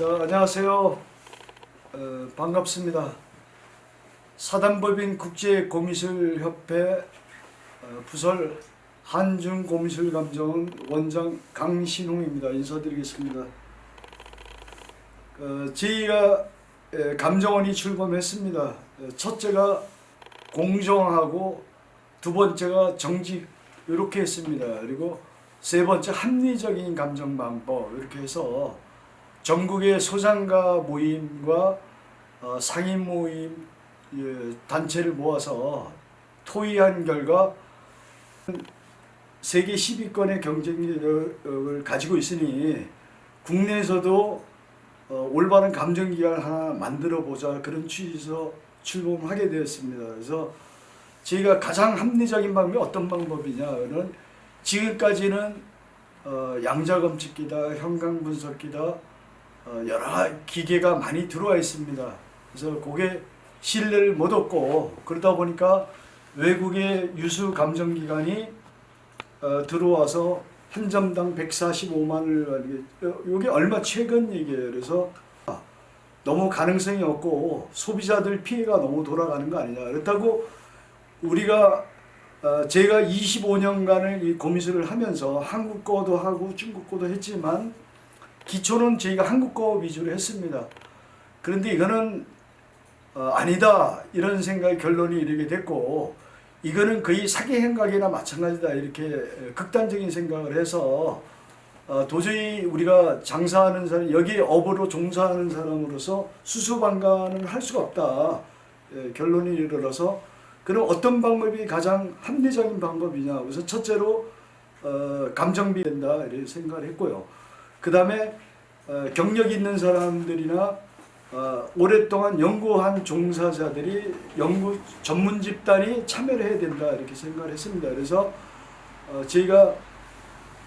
자, 안녕하세요. 어, 반갑습니다. 사단법인 국제고미술협회 어, 부설 한중고미술감정원 원장 강신홍입니다. 인사드리겠습니다. 어, 저희가 에, 감정원이 출범했습니다. 에, 첫째가 공정하고 두 번째가 정직 이렇게 했습니다. 그리고 세 번째 합리적인 감정 방법 이렇게 해서 전국의 소장가 모임과 어, 상인 모임 예, 단체를 모아서 토의한 결과 세계 10위권의 경쟁력을 가지고 있으니 국내에서도 어, 올바른 감정기관 하나 만들어 보자 그런 취지에서 출범하게 되었습니다. 그래서 저희가 가장 합리적인 방법이 어떤 방법이냐는 지금까지는 어, 양자검측기다, 형광분석기다 어, 여러 기계가 많이 들어와 있습니다. 그래서 그게 신뢰를 못 얻고 그러다 보니까 외국의 유수 감정기관이 어, 들어와서 한 점당 145만을 이게 얼마 최근 얘기예요. 그래서 너무 가능성이 없고 소비자들 피해가 너무 돌아가는 거 아니냐. 그렇다고 우리가 어, 제가 25년간을 이 고미술을 하면서 한국 거도 하고 중국 거도 했지만 기초는 저희가 한국 거 위주로 했습니다. 그런데 이거는 어, 아니다. 이런 생각의 결론이 이르게 됐고 이거는 거의 사기 행각이나 마찬가지다. 이렇게 극단적인 생각을 해서 어, 도저히 우리가 장사하는 사람 여기 업으로 종사하는 사람으로서 수수방관을 할 수가 없다. 예, 결론이 이르러서 그럼 어떤 방법이 가장 합리적인 방법이냐. 그래서 첫째로 어, 감정비 된다. 이렇게 생각을 했고요 그 다음에 어, 경력 있는 사람들이나 어, 오랫동안 연구한 종사자들이 연구 전문 집단이 참여를 해야 된다 이렇게 생각을 했습니다. 그래서 어, 저희가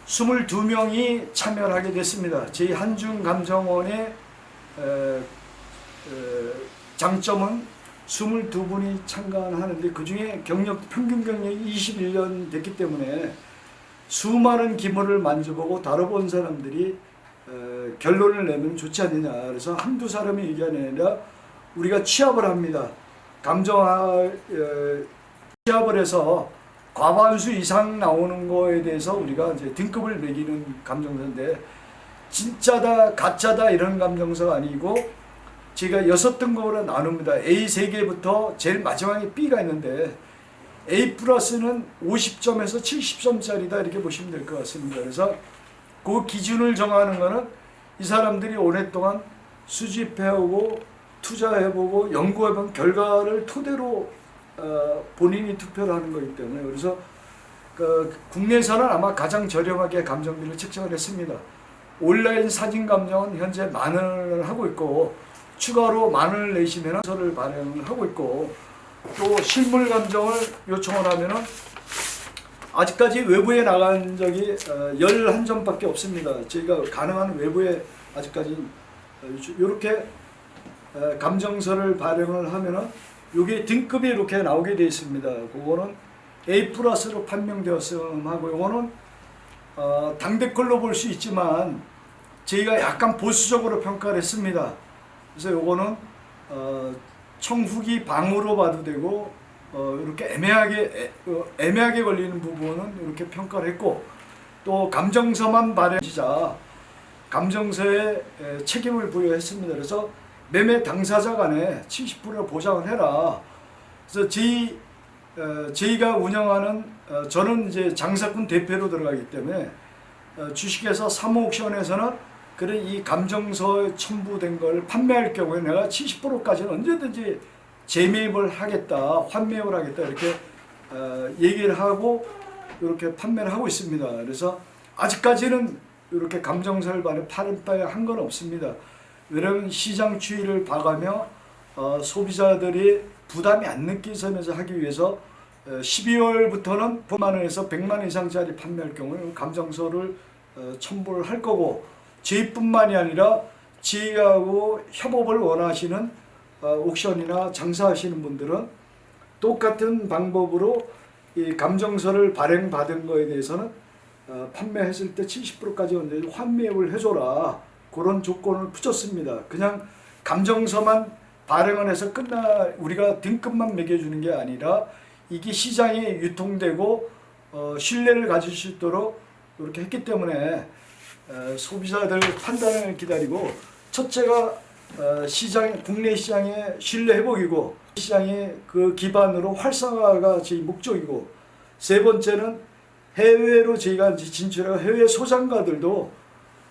22명이 참여를 하게 됐습니다. 저희 한중감정원의 에, 에, 장점은 22분이 참가하는데 그 중에 경력 평균 경력이 21년 됐기 때문에 수많은 기물을 만져보고 다뤄본 사람들이 어, 결론을 내면 좋지 않느냐. 그래서 한두 사람이 얘기하는 게 아니라 우리가 취합을 합니다. 감정화 어, 취합을 해서 과반수 이상 나오는 거에 대해서 우리가 이제 등급을 매기는 감정서인데 진짜다 가짜다 이런 감정서가 아니고 제가 여섯 등급으로 나눕니다. A 세 개부터 제일 마지막에 B가 있는데 A 플러스는 50점에서 70점짜리다 이렇게 보시면 될 것 같습니다. 그래서 그 기준을 정하는 거는 이 사람들이 오랫동안 수집해오고 투자해보고 연구해본 결과를 토대로 어, 본인이 투표를 하는 거기 때문에 그래서 그 국내에서는 아마 가장 저렴하게 감정비를 책정을 했습니다. 온라인 사진 감정은 현재 만 원을 하고 있고 추가로 만 원을 내시면 서를 발행을 하고 있고 또 실물 감정을 요청을 하면은 아직까지 외부에 나간 적이 어, 11점밖에 없습니다. 저희가 가능한 외부에 아직까지 이렇게 어, 감정서를 발행을 하면은 이게 등급이 이렇게 나오게 되어 있습니다. 그거는 A 플러스로 판명되었음 하고 이거는 어, 당대걸로 볼 수 있지만 저희가 약간 보수적으로 평가를 했습니다. 그래서 요거는 어, 청후기 방으로 봐도 되고 어, 이렇게 애매하게 애, 어, 애매하게 걸리는 부분은 이렇게 평가를 했고 또 감정서만 발행지자 감정서에 에, 책임을 부여했습니다. 그래서 매매 당사자 간에 70% 보장을 해라. 그래서 저희 어, 저희가 운영하는 어, 저는 이제 장사꾼 대표로 들어가기 때문에 어, 주식회사 3옥션에서는 그런 이 감정서에 첨부된 걸 판매할 경우에 내가 70%까지는 언제든지 재매입을 하겠다, 환매입을 하겠다 이렇게 어, 얘기를 하고 이렇게 판매를 하고 있습니다. 그래서 아직까지는 이렇게 감정서를 발에 파는 바에 한건 없습니다. 왜냐하면 시장 추이를 봐가며 어, 소비자들이 부담이 안 느낀 선에서 하기 위해서 어, 12월부터는 9만 원에서 100만 원 이상짜리 판매할 경우에 감정서를 어, 첨부를 할 거고 저희뿐만이 아니라 저희하고 협업을 원하시는 어, 옥션이나 장사하시는 분들은 똑같은 방법으로 이 감정서를 발행받은 거에 대해서는 어, 판매했을 때 70%까지 언제 환매를 해줘라 그런 조건을 붙였습니다. 그냥 감정서만 발행을 해서 끝나 우리가 등급만 매겨주는 게 아니라 이게 시장에 유통되고 어, 신뢰를 가질 수 있도록 이렇게 했기 때문에 어, 소비자들 판단을 기다리고 첫째가 어, 시장 국내 시장의 신뢰 회복이고 시장의 그 기반으로 활성화가 저희 목적이고 세 번째는 해외로 저희가 진출하고 해외 소장가들도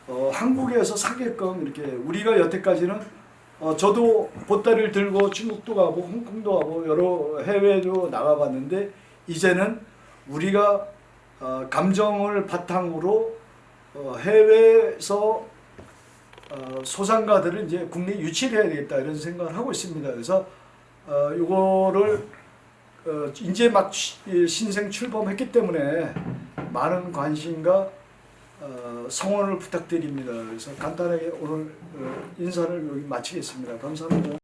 어, 한국에서 사게끔 이렇게 우리가 여태까지는 어, 저도 보따리를 들고 중국도 가고 홍콩도 가고 여러 해외도 나가봤는데 이제는 우리가 어, 감정을 바탕으로 어, 해외에서 어, 소장가들을 이제 국내에 유치를 해야 되겠다 이런 생각을 하고 있습니다. 그래서 어, 요거를 어, 이제 막 신생 출범했기 때문에 많은 관심과 어, 성원을 부탁드립니다. 그래서 간단하게 오늘 어, 인사를 여기 마치겠습니다. 감사합니다.